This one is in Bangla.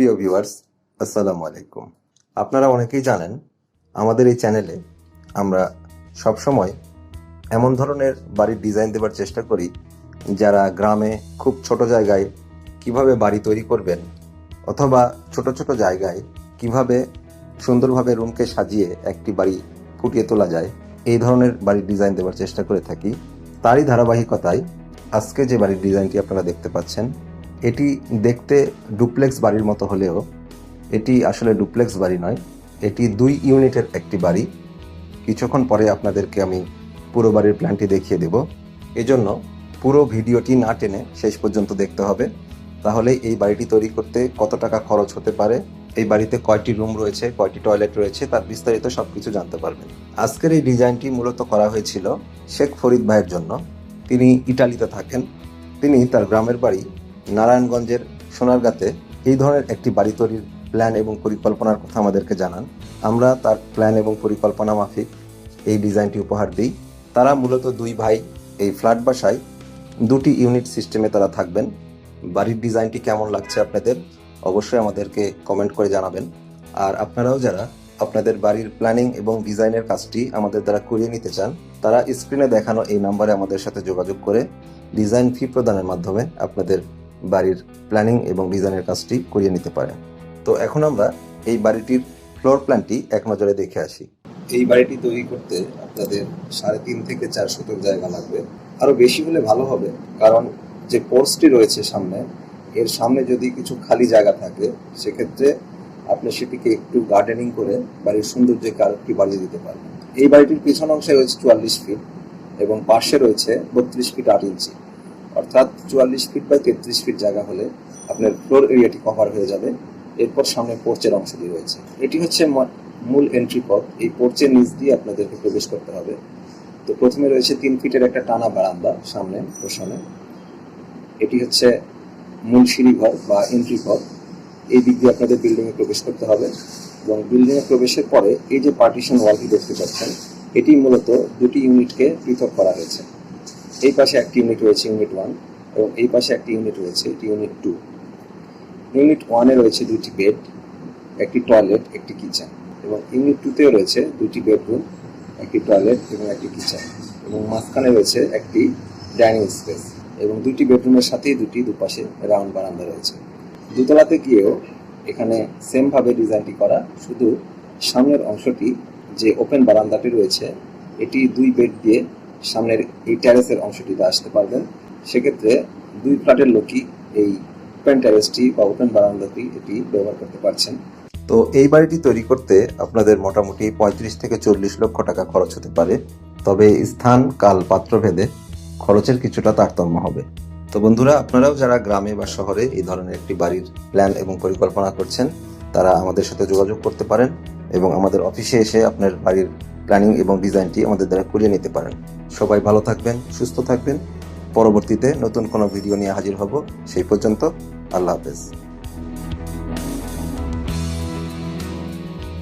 প্রিয় ভিউয়ার্স, আসসালামু আলাইকুম। আপনারা অনেকেই জানেন, আমাদের এই চ্যানেলে আমরা সবসময় এমন ধরনের বাড়ির ডিজাইন দেওয়ার চেষ্টা করি, যারা গ্রামে খুব ছোট জায়গায় কীভাবে বাড়ি তৈরি করবেন, অথবা ছোট ছোট জায়গায় কীভাবে সুন্দরভাবে রুমকে সাজিয়ে একটি বাড়ি ফুটিয়ে তোলা যায়, এই ধরনের বাড়ির ডিজাইন দেওয়ার চেষ্টা করে থাকি। তারই ধারাবাহিকতায় আজকে যে বাড়ির ডিজাইনটি আপনারা দেখতে পাচ্ছেন এটি দেখতে ডুপ্লেক্স বাড়ির মতো হলেও এটি আসলে ডুপ্লেক্স বাড়ি নয়, এটি দুই ইউনিটের একটি বাড়ি। কিছুক্ষণ পরে আপনাদেরকে আমি পুরো বাড়ির প্ল্যানটি দেখিয়ে দেব। এজন্য পুরো ভিডিওটি না টেনে শেষ পর্যন্ত দেখতে হবে। তাহলে এই বাড়িটি তৈরি করতে কত টাকা খরচ হতে পারে, এই বাড়িতে কয়টি রুম রয়েছে, কয়টি টয়লেট রয়েছে, তার বিস্তারিত সব কিছু জানতে পারবেন। আজকের এই ডিজাইনটি মূলত করা হয়েছিল শেখ ফরিদ ভাইয়ের জন্য। তিনি ইটালিতে থাকেন, তিনি তার গ্রামের বাড়ি নারায়ণগঞ্জের সোনারগাঁতে এই ধরনের একটি বাড়ি তৈরির প্ল্যান এবং পরিকল্পনার কথা আমাদেরকে জানান। আমরা তার প্ল্যান এবং পরিকল্পনা মাফিক এই ডিজাইনটি উপহার দিই। তারা মূলত দুই ভাই এই ফ্ল্যাট বাসায় দুটি ইউনিট সিস্টেমে তারা থাকবেন। বাড়ির ডিজাইনটি কেমন লাগছে আপনাদের অবশ্যই আমাদেরকে কমেন্ট করে জানাবেন। আর আপনারাও যারা আপনাদের বাড়ির প্ল্যানিং এবং ডিজাইনের কাজটি আমাদের দ্বারা করিয়ে নিতে চান, তারা স্ক্রিনে দেখানো এই নাম্বারে আমাদের সাথে যোগাযোগ করে ডিজাইন ফি প্রদানের মাধ্যমে আপনাদের বাড়ির প্ল্যানিং এবং ডিজাইনের কাজটি করিয়ে নিতে পারেন তো এখন আমরা এই বাড়িটির ফ্লোর প্ল্যানটি এক নজরে দেখে আসি। এই বাড়িটি তৈরি করতে আপনাদের সাড়ে তিন থেকে চার শতক জায়গা লাগবে। আরও বেশি হলে ভালো হবে, কারণ যে পোর্সটি রয়েছে সামনে, এর সামনে যদি কিছু খালি জায়গা থাকে, সেক্ষেত্রে আপনি সেটিকে একটু গার্ডেনিং করে বাড়ির সৌন্দর্যকে আর একটু বাড়িয়ে দিতে পারবেন। এই বাড়িটির পিছন অংশে রয়েছে চুয়াল্লিশ ফিট এবং পাশে রয়েছে বত্রিশ ফিট আট ইঞ্চি অর্থাৎ চুয়াল্লিশ ফিট বা তেত্রিশ ফিট জায়গা হলে আপনার ফ্লোর এরিয়াটি কভার হয়ে যাবে। এরপর সামনে পোর্চের অংশটি রয়েছে। এটি হচ্ছে মূল এন্ট্রি পথ। এই পোর্চের নিচ দিয়ে আপনাদেরকে প্রবেশ করতে হবে। তো প্রথমে রয়েছে তিন ফিটের একটা টানা বারান্দা সামনে পোষণে এটি হচ্ছে মূল সিঁড়িঘর বা এন্ট্রি পথ। এই দিক দিয়ে আপনাদের বিল্ডিংয়ে প্রবেশ করতে হবে এবং বিল্ডিংয়ে প্রবেশের পরে এই যে পার্টিশন ওয়ালটি দেখতে পাচ্ছেন, এটি মূলত দুটি ইউনিটকে পৃথক করা হয়েছে। এই পাশে একটি ইউনিট রয়েছে ইউনিট ওয়ান এবং এই পাশে একটি ইউনিট রয়েছে, এটি ইউনিট টু ইউনিট ওয়ানে রয়েছে দুটি বেড একটি টয়লেট একটি কিচেন এবং ইউনিট টুতেও রয়েছে দুটি বেডরুম একটি টয়লেট এবং একটি কিচেন এবং মাঝখানে রয়েছে একটি ডাইনিং স্পেস এবং দুটি বেডরুমের সাথেই দুটি দুপাশে রাউন্ড বারান্দা রয়েছে। দোতলাতে গিয়েও এখানে সেমভাবে ডিজাইনটি করা, শুধু সামনের অংশটি যে ওপেন বারান্দাটি রয়েছে, এটি দুই বেড দিয়ে সামনের এই ট্যারেসের অংশটিতে আসতে পারবেন। সেক্ষেত্রে দুই ফ্ল্যাটের লোকই এই ওপেন ট্যারেসটি বা ওপেন বারান্দাটি এটি ব্যবহার করতে পারছেন। তো এই বাড়িটি তৈরি করতে আপনাদের মোটামুটি পঁয়ত্রিশ থেকে চল্লিশ লক্ষ টাকা খরচ হতে পারে। তবে স্থান, কাল পাত্র ভেদে খরচের কিছুটা তারতম্য হবে। তো বন্ধুরা, আপনারাও যারা গ্রামে বা শহরে এই ধরনের একটি বাড়ির প্ল্যান এবং পরিকল্পনা করছেন, তারা আমাদের সাথে যোগাযোগ করতে পারেন এবং আমাদের অফিসে এসে আপনার বাড়ির প্ল্যানিং এবং ডিজাইনটি আমাদের দ্বারা করিয়ে নিতে পারেন। সবাই ভালো থাকবেন, সুস্থ থাকবেন। পরবর্তীতে নতুন কোনো ভিডিও নিয়ে হাজির হব। সেই পর্যন্ত আল্লাহ হাফেজ।